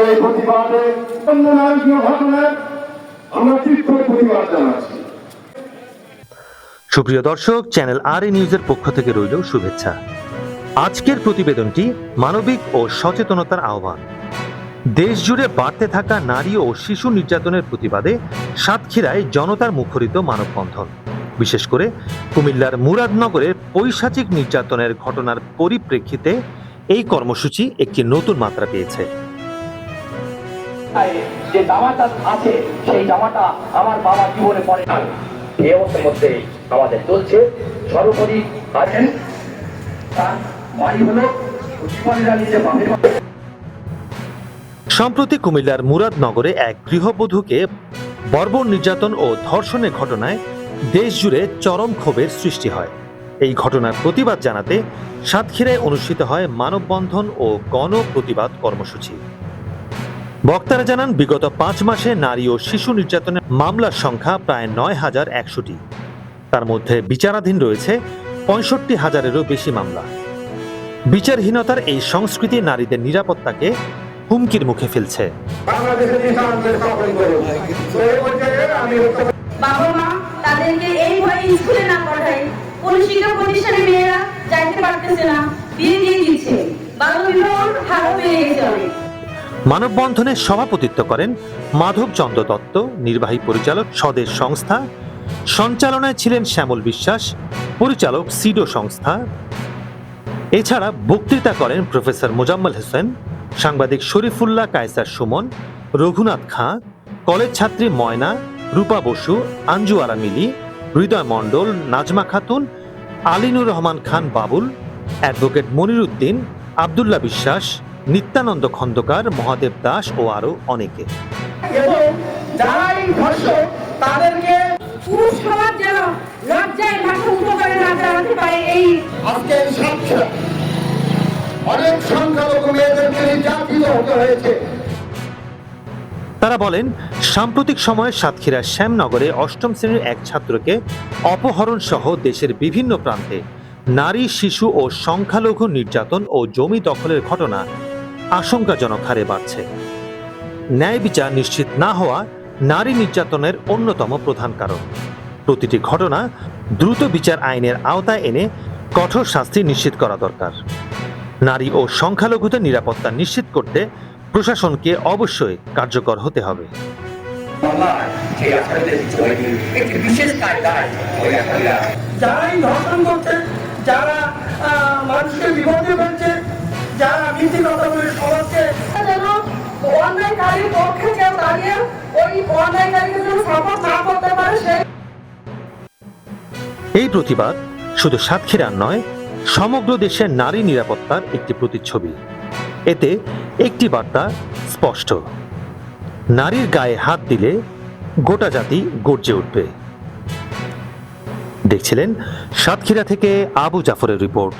এই প্রতিবাদে আমরা তীব্র প্রতিবাদ জানাচ্ছি। সুপ্রিয় দর্শক, চ্যানেল আর নিউজের পক্ষ থেকে রইল শুভেচ্ছা। আজকের প্রতিবেদনটি মানবিক ও সচেতনতার আহ্বান। দেশ জুড়ে বাড়তে থাকা নারী ও শিশু নির্যাতনের প্রতিবাদে সাতক্ষীরায় জনতার মুখরিত মানববন্ধন। বিশেষ করে কুমিল্লার মুরাদনগরের পৈশাচিক নির্যাতনের ঘটনার পরিপ্রেক্ষিতে এই কর্মসূচি একটি নতুন মাত্রা পেয়েছে। যে জামাটা আছে, সেই জামাটা আমার বাবা জীবনে না অবস্থার মধ্যে আমাদের চলছে। সর্বোপরি আছেন তার বাড়ি হলো সম্প্রতি কুমিল্লার মুরাদনগরে এক গৃহবধূকে বর্বর নির্যাতন ও ধর্ষণের ঘটনায় দেশ জুড়ে চরম ক্ষোভের সৃষ্টি হয়। এই ঘটনার প্রতিবাদ জানাতে সাতক্ষীরায় অনুষ্ঠিত হয় মানববন্ধন ও গণ প্রতিবাদ কর্মসূচি। বক্তারা জানান বিগত পাঁচ মাসে নারী ও শিশু নির্যাতনের মামলার সংখ্যা প্রায় নয় হাজার একশোটি। তার মধ্যে বিচারাধীন রয়েছে পঁয়ষট্টি হাজারেরও বেশি মামলা। বিচারহীনতার এই সংস্কৃতি নারীদের নিরাপত্তাকে হুমকির মুখে ফেলছে। বাবা মা তাদেরকে এই ভয়ে স্কুলে না কোন শিক্ষা প্রতিষ্ঠানে মেয়েরা যাইতে পারতেছে না। বিয়ে দিয়ে দিচ্ছে। বাল্য বিবাহ বেড়ে গেছে অনেক মানববন্ধনে সভাপতিত্ব করেন মাধবচন্দ্র দত্ত, নির্বাহী পরিচালক স্বদেশ সংস্থা, সঞ্চালনায় ছিলেন শ্যামল বিশ্বাস, পরিচালক সিডো সংস্থা। এছাড়া বক্তৃতা করেন প্রফেসর মোজাম্মল হোসেন, সাংবাদিক শরীফুল্লাহ কায়সার সুমন, রঘুনাথ খাঁ, কলেজ ছাত্রী ময়না, রূপা বসু আঞ্জু আরা মিলি, হৃদয় মণ্ডল, নাজমা খাতুন, আলিনুর রহমান খান বাবুল, অ্যাডভোকেট মনিরুদ্দিন, আবদুল্লাহ বিশ্বাস নিত্যানন্দ খন্দকার মহাদেব দাস ও আরও অনেকে। এবং যারাই ধর্ষক তাদেরকে পুরুষ সমাজ যেন লজ্জায় মাথা উঁচু করে না দাঁড়াতে পারে এই আজকে অনেক সংখ্যালঘু মেয়েদেরকে নির্যাতিত হতে হয়েছে। তারা বলেন সাম্প্রতিক সময়ে সাতক্ষীরা শ্যামনগরে অষ্টম শ্রেণির এক ছাত্রকে অপহরণ সহ দেশের বিভিন্ন প্রান্তে নারী শিশু ও সংখ্যালঘু নির্যাতন ও জমি দখলের ঘটনা আশঙ্কাজনক হারে বাড়ছে। ন্যায় বিচার নিশ্চিত না হওয়া নারী নির্যাতনের অন্যতম প্রধান কারণ। প্রতিটি ঘটনা দ্রুত বিচার আইনের আওতায় এনে কঠোর শাস্তি নিশ্চিত করা দরকার। নারী ও সংখ্যালঘুদের নিরাপত্তা নিশ্চিত করতে প্রশাসনকে অবশ্যই কার্যকর হতে হবে। যারা যারা নীতি কথা বলে সমাজকে যেন অন্যায়কারীর পক্ষে কেউ দাঁড়িয়ে ওই অন্যায়কারীকে যেন সাপোর্ট না করতে পারে সেই এই প্রতিবাদ শুধু সাতক্ষীরার নয় সমগ্র দেশের নারী নিরাপত্তার একটি প্রতিচ্ছবি। এতে একটি বার্তা স্পষ্ট। নারীর গায়ে হাত দিলে গোটা জাতি গর্জে উঠবে। দেখছিলেন সাতক্ষীরা থেকে আবু জাফরের রিপোর্ট।